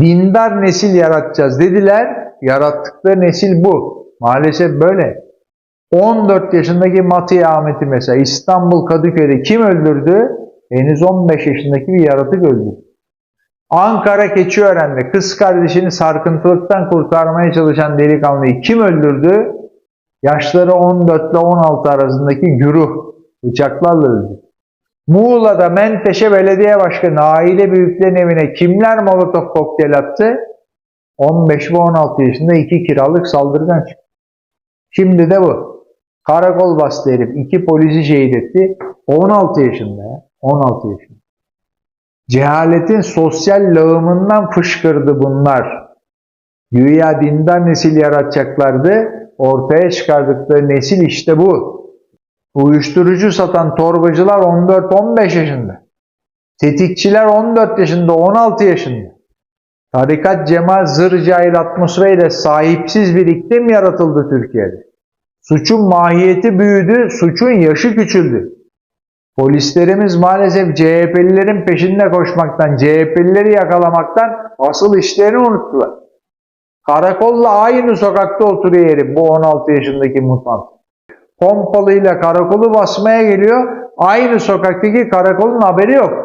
dindar nesil yaratacağız dediler. Yarattıkları nesil bu. Maalesef böyle. 14 yaşındaki Matı Ahmet'i mesela İstanbul Kadıköy'de kim öldürdü? Henüz 15 yaşındaki bir yaratık öldürdü. Ankara Keçiören'de kız kardeşini sarkıntılıktan kurtarmaya çalışan delikanlıyı kim öldürdü? Yaşları 14 ile 16 arasındaki güruh bıçaklarla öldü. Muğla'da Menteşe Belediye Başkanı aile büyüklerin evine kimler molotof kokteyl attı? 15 ve 16 yaşında iki kiralık saldırgan çıktı. Şimdi de bu. Karakol bastı herif. iki polisi şehit etti. 16 yaşında ya. 16 yaşında. Cehaletin sosyal lağımından fışkırdı bunlar. Güya dindar nesil yaratacaklardı. Ortaya çıkardıkları nesil işte bu. Uyuşturucu satan torbacılar 14-15 yaşında. Tetikçiler 14 yaşında, 16 yaşında. Tarikat, cemaat, zır cahil atmosferiyle sahipsiz bir iklim yaratıldı Türkiye'de. Suçun mahiyeti büyüdü, suçun yaşı küçüldü. Polislerimiz maalesef CHP'lilerin peşinde koşmaktan, CHP'lileri yakalamaktan asıl işlerini unuttular. Karakolla aynı sokakta oturuyor herif bu 16 yaşındaki mutant. Pompalıyla karakolu basmaya geliyor. Aynı sokaktaki karakolun haberi yok.